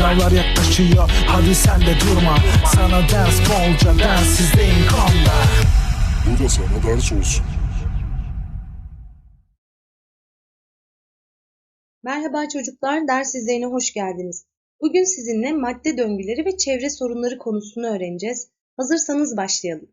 Sınavlar yaklaşıyor hadi sen de durma Sana ders bolca densizliğin konda Bu da sana ders olsun. Merhaba çocuklar, ders izleyine hoş geldiniz. Bugün sizinle madde döngüleri ve çevre sorunları konusunu öğreneceğiz. Hazırsanız başlayalım.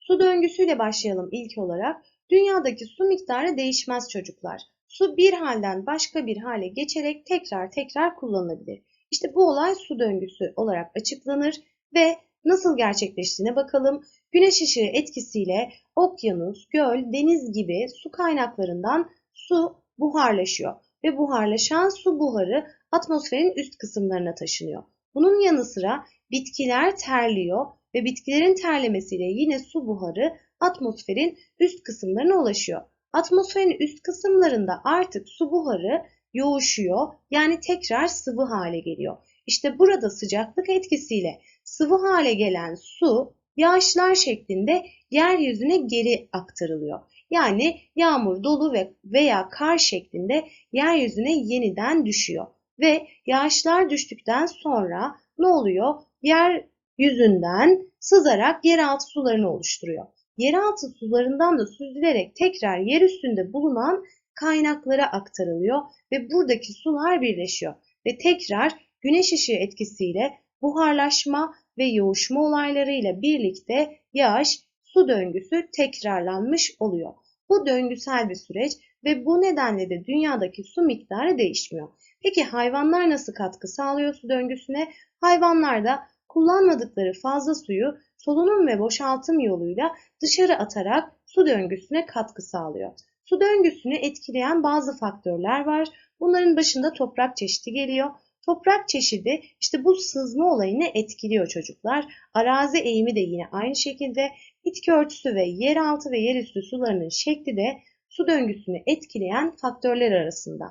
Su döngüsüyle başlayalım ilk olarak. Dünyadaki su miktarı değişmez çocuklar. Su bir halden başka bir hale geçerek tekrar tekrar kullanılabilir. İşte bu olay su döngüsü olarak açıklanır ve nasıl gerçekleştiğine bakalım. Güneş ışığı etkisiyle okyanus, göl, deniz gibi su kaynaklarından su buharlaşıyor ve buharlaşan su buharı atmosferin üst kısımlarına taşınıyor. Bunun yanı sıra bitkiler terliyor ve bitkilerin terlemesiyle yine su buharı atmosferin üst kısımlarına ulaşıyor. Atmosferin üst kısımlarında artık su buharı yoğuşuyor yani tekrar sıvı hale geliyor. İşte burada sıcaklık etkisiyle sıvı hale gelen su yağışlar şeklinde yeryüzüne geri aktarılıyor. Yani yağmur, dolu ve veya kar şeklinde yeryüzüne yeniden düşüyor. Ve yağışlar düştükten sonra ne oluyor? Yeryüzünden sızarak yeraltı sularını oluşturuyor. Yeraltı sularından da süzülerek tekrar yer üstünde bulunan kaynaklara aktarılıyor ve buradaki sular birleşiyor ve tekrar güneş ışığı etkisiyle buharlaşma ve yoğuşma olaylarıyla birlikte yağış su döngüsü tekrarlanmış oluyor. Bu döngüsel bir süreç ve bu nedenle de dünyadaki su miktarı değişmiyor. Peki hayvanlar nasıl katkı sağlıyor su döngüsüne? Hayvanlar da kullanmadıkları fazla suyu solunum ve boşaltım yoluyla dışarı atarak su döngüsüne katkı sağlıyor. Su döngüsünü etkileyen bazı faktörler var. Bunların başında toprak çeşidi geliyor. Toprak çeşidi işte bu sızma olayını etkiliyor çocuklar. Arazi eğimi de yine aynı şekilde bitki örtüsü ve yeraltı ve yerüstü sularının şekli de su döngüsünü etkileyen faktörler arasında.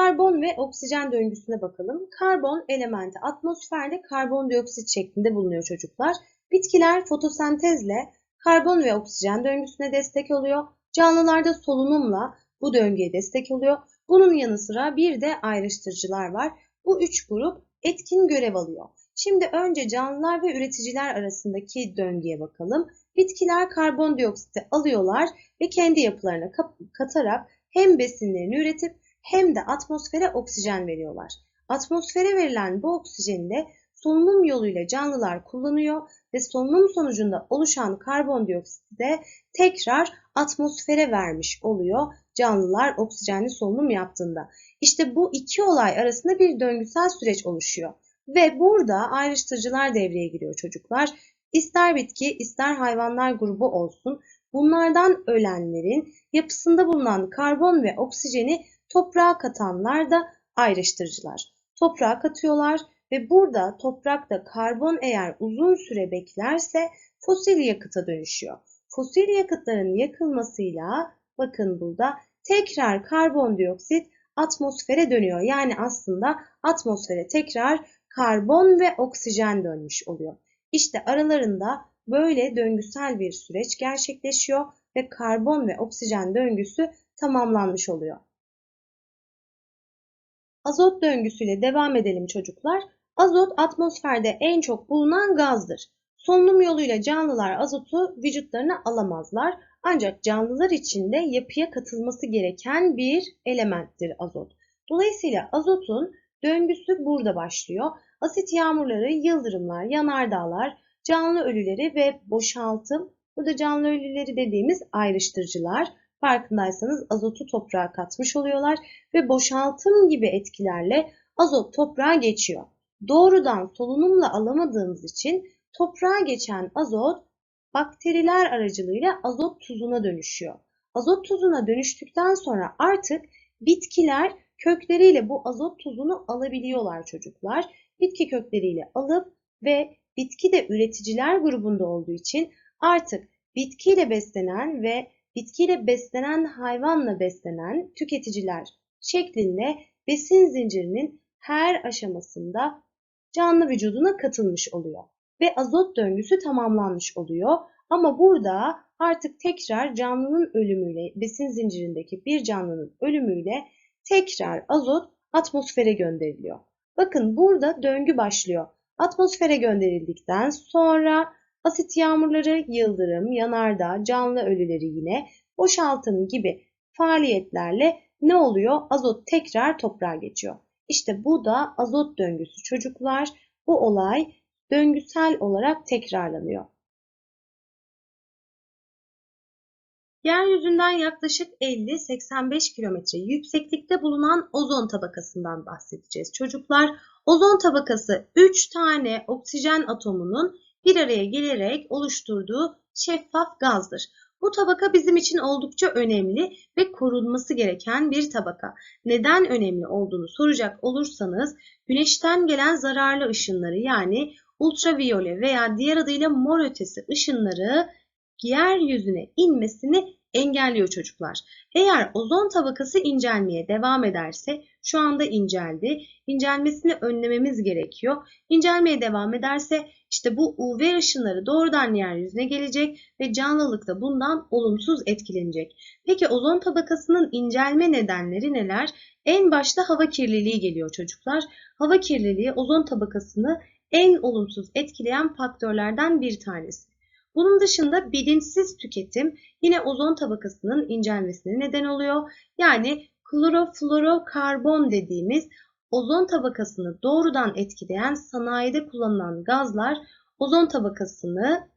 Karbon ve oksijen döngüsüne bakalım. Karbon elementi atmosferde karbondioksit şeklinde bulunuyor çocuklar. Bitkiler fotosentezle karbon ve oksijen döngüsüne destek oluyor. Canlılarda solunumla bu döngüye destek oluyor. Bunun yanı sıra bir de ayrıştırıcılar var. Bu üç grup etkin görev alıyor. Şimdi önce canlılar ve üreticiler arasındaki döngüye bakalım. Bitkiler karbondioksiti alıyorlar ve kendi yapılarına katarak hem besinlerini üretip hem de atmosfere oksijen veriyorlar. Atmosfere verilen bu oksijeni de solunum yoluyla canlılar kullanıyor ve solunum sonucunda oluşan karbondioksiti de tekrar atmosfere vermiş oluyor canlılar oksijenli solunum yaptığında. İşte bu iki olay arasında bir döngüsel süreç oluşuyor. Ve burada ayrıştırıcılar devreye giriyor çocuklar. İster bitki ister hayvanlar grubu olsun bunlardan ölenlerin yapısında bulunan karbon ve oksijeni toprağa katanlar da ayrıştırıcılar. Toprağa katıyorlar ve burada toprakta karbon eğer uzun süre beklerse fosil yakıta dönüşüyor. Fosil yakıtların yakılmasıyla bakın burada tekrar karbondioksit atmosfere dönüyor. Yani aslında atmosfere tekrar karbon ve oksijen dönmüş oluyor. İşte aralarında böyle döngüsel bir süreç gerçekleşiyor ve karbon ve oksijen döngüsü tamamlanmış oluyor. Azot döngüsüyle devam edelim çocuklar. Azot atmosferde en çok bulunan gazdır. Solunum yoluyla canlılar azotu vücutlarına alamazlar. Ancak canlılar için de yapıya katılması gereken bir elementtir azot. Dolayısıyla azotun döngüsü burada başlıyor. Asit yağmurları, yıldırımlar, yanardağlar, canlı ölüleri ve boşaltım. Burada canlı ölüleri dediğimiz ayrıştırıcılar. Farkındaysanız azotu toprağa katmış oluyorlar ve boşaltım gibi etkilerle azot toprağa geçiyor. Doğrudan solunumla alamadığımız için toprağa geçen azot bakteriler aracılığıyla azot tuzuna dönüşüyor. Azot tuzuna dönüştükten sonra artık bitkiler kökleriyle bu azot tuzunu alabiliyorlar çocuklar. Bitki kökleriyle alıp ve bitki de üreticiler grubunda olduğu için artık bitkiyle beslenen ve bitkiyle beslenen hayvanla beslenen tüketiciler şeklinde besin zincirinin her aşamasında canlı vücuduna katılmış oluyor ve azot döngüsü tamamlanmış oluyor. Ama burada artık tekrar canlının ölümüyle, besin zincirindeki bir canlının ölümüyle tekrar azot atmosfere gönderiliyor. Bakın burada döngü başlıyor. Atmosfere gönderildikten sonra asit yağmurları, yıldırım, yanardağ, canlı ölüleri yine boşaltım gibi faaliyetlerle ne oluyor? Azot tekrar toprağa geçiyor. İşte bu da azot döngüsü çocuklar. Bu olay döngüsel olarak tekrarlanıyor. Yeryüzünden yaklaşık 50-85 kilometre yükseklikte bulunan ozon tabakasından bahsedeceğiz çocuklar. Ozon tabakası 3 tane oksijen atomunun bir araya gelerek oluşturduğu şeffaf gazdır. Bu tabaka bizim için oldukça önemli ve korunması gereken bir tabaka. Neden önemli olduğunu soracak olursanız güneşten gelen zararlı ışınları yani ultraviyole veya diğer adıyla mor ötesi ışınları yeryüzüne inmesini engelliyor çocuklar. Eğer ozon tabakası incelmeye devam ederse şu anda inceldi. İncelmesini önlememiz gerekiyor. İncelmeye devam ederse işte bu UV ışınları doğrudan yeryüzüne gelecek ve canlılık da bundan olumsuz etkilenecek. Peki ozon tabakasının incelme nedenleri neler? En başta hava kirliliği geliyor çocuklar. Hava kirliliği ozon tabakasını en olumsuz etkileyen faktörlerden bir tanesi. Bunun dışında bilinçsiz tüketim yine ozon tabakasının incelmesine neden oluyor. Yani kloroflorokarbon dediğimiz ozon tabakasını doğrudan etkileyen sanayide kullanılan gazlar ozon tabakasını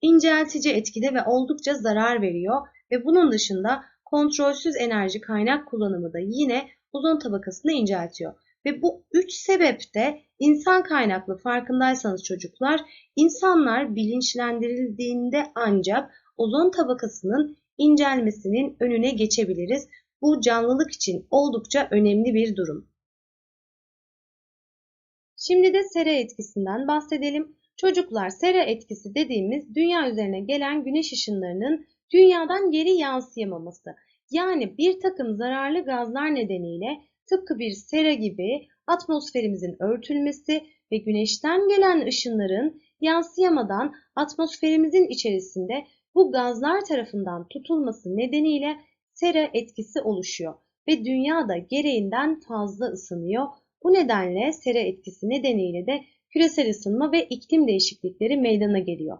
inceltici etkide ve oldukça zarar veriyor ve bunun dışında kontrolsüz enerji kaynak kullanımı da yine ozon tabakasını inceltiyor. Ve bu üç sebep de insan kaynaklı farkındaysanız çocuklar, insanlar bilinçlendirildiğinde ancak ozon tabakasının incelmesinin önüne geçebiliriz. Bu canlılık için oldukça önemli bir durum. Şimdi de sera etkisinden bahsedelim. Çocuklar sera etkisi dediğimiz dünya üzerine gelen güneş ışınlarının dünyadan geri yansıyamaması. Yani bir takım zararlı gazlar nedeniyle tıpkı bir sera gibi atmosferimizin örtülmesi ve güneşten gelen ışınların yansıyamadan atmosferimizin içerisinde bu gazlar tarafından tutulması nedeniyle sera etkisi oluşuyor ve dünya da gereğinden fazla ısınıyor. Bu nedenle sera etkisi nedeniyle de küresel ısınma ve iklim değişiklikleri meydana geliyor.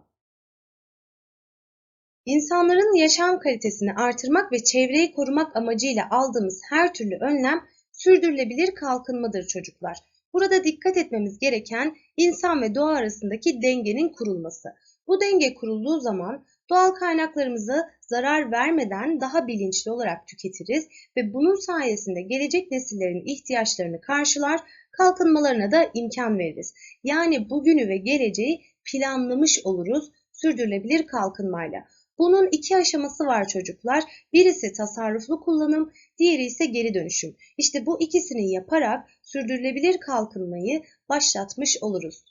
İnsanların yaşam kalitesini artırmak ve çevreyi korumak amacıyla aldığımız her türlü önlem sürdürülebilir kalkınmadır çocuklar. Burada dikkat etmemiz gereken insan ve doğa arasındaki dengenin kurulması. Bu denge kurulduğu zaman doğal kaynaklarımızı zarar vermeden daha bilinçli olarak tüketiriz ve bunun sayesinde gelecek nesillerin ihtiyaçlarını karşılar, kalkınmalarına da imkan veririz. Yani bugünü ve geleceği planlamış oluruz sürdürülebilir kalkınmayla. Bunun iki aşaması var çocuklar. Birisi tasarruflu kullanım, diğeri ise geri dönüşüm. İşte bu ikisini yaparak sürdürülebilir kalkınmayı başlatmış oluruz.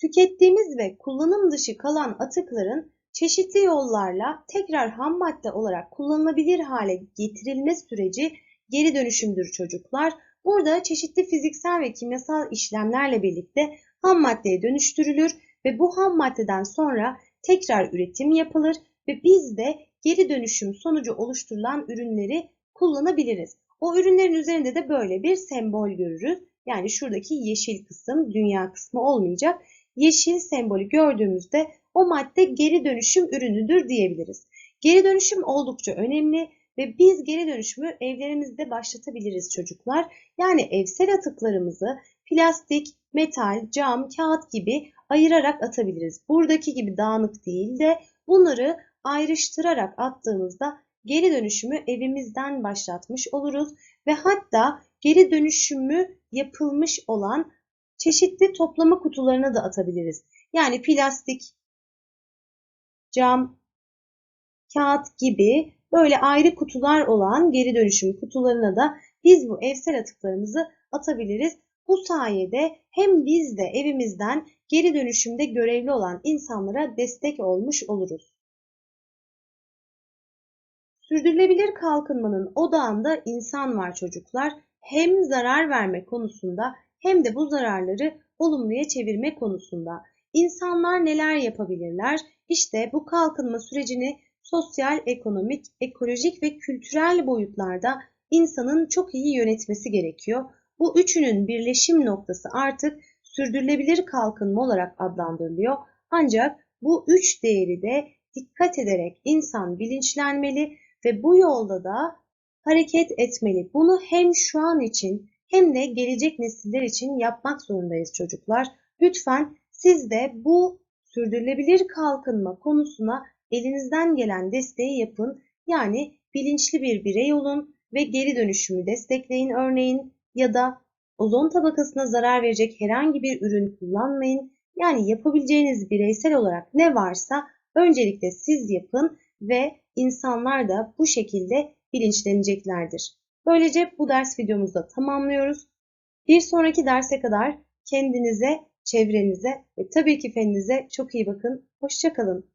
Tükettiğimiz ve kullanım dışı kalan atıkların çeşitli yollarla tekrar ham madde olarak kullanılabilir hale getirilme süreci geri dönüşümdür çocuklar. Burada çeşitli fiziksel ve kimyasal işlemlerle birlikte ham maddeye dönüştürülür ve bu ham maddeden sonra tekrar üretim yapılır ve biz de geri dönüşüm sonucu oluşturulan ürünleri kullanabiliriz. O ürünlerin üzerinde de böyle bir sembol görürüz. Yani şuradaki yeşil kısım dünya kısmı olmayacak. Yeşil sembolü gördüğümüzde o madde geri dönüşüm ürünüdür diyebiliriz. Geri dönüşüm oldukça önemli ve biz geri dönüşümü evlerimizde başlatabiliriz çocuklar. Yani evsel atıklarımızı plastik, metal, cam, kağıt gibi ayırarak atabiliriz. Buradaki gibi dağınık değil de bunları ayrıştırarak attığımızda geri dönüşümü evimizden başlatmış oluruz ve hatta geri dönüşümü yapılmış olan çeşitli toplama kutularına da atabiliriz. Yani plastik, cam, kağıt gibi böyle ayrı kutular olan geri dönüşüm kutularına da biz bu evsel atıklarımızı atabiliriz. Bu sayede hem biz de evimizden geri dönüşümde görevli olan insanlara destek olmuş oluruz. Sürdürülebilir kalkınmanın odağında insan var çocuklar. Hem zarar verme konusunda hem de bu zararları olumluya çevirme konusunda. İnsanlar neler yapabilirler? İşte bu kalkınma sürecini sosyal, ekonomik, ekolojik ve kültürel boyutlarda insanın çok iyi yönetmesi gerekiyor. Bu üçünün birleşim noktası artık sürdürülebilir kalkınma olarak adlandırılıyor. Ancak bu üç değeri de dikkat ederek insan bilinçlenmeli ve bu yolda da hareket etmeli. Bunu hem şu an için hem de gelecek nesiller için yapmak zorundayız çocuklar. Lütfen siz de bu sürdürülebilir kalkınma konusuna elinizden gelen desteği yapın. Yani bilinçli bir birey olun ve geri dönüşümü destekleyin örneğin ya da ozon tabakasına zarar verecek herhangi bir ürün kullanmayın. Yani yapabileceğiniz bireysel olarak ne varsa öncelikle siz yapın ve insanlar da bu şekilde bilinçleneceklerdir. Böylece bu ders videomuzu da tamamlıyoruz. Bir sonraki derse kadar kendinize, çevrenize ve tabii ki feninize çok iyi bakın. Hoşçakalın.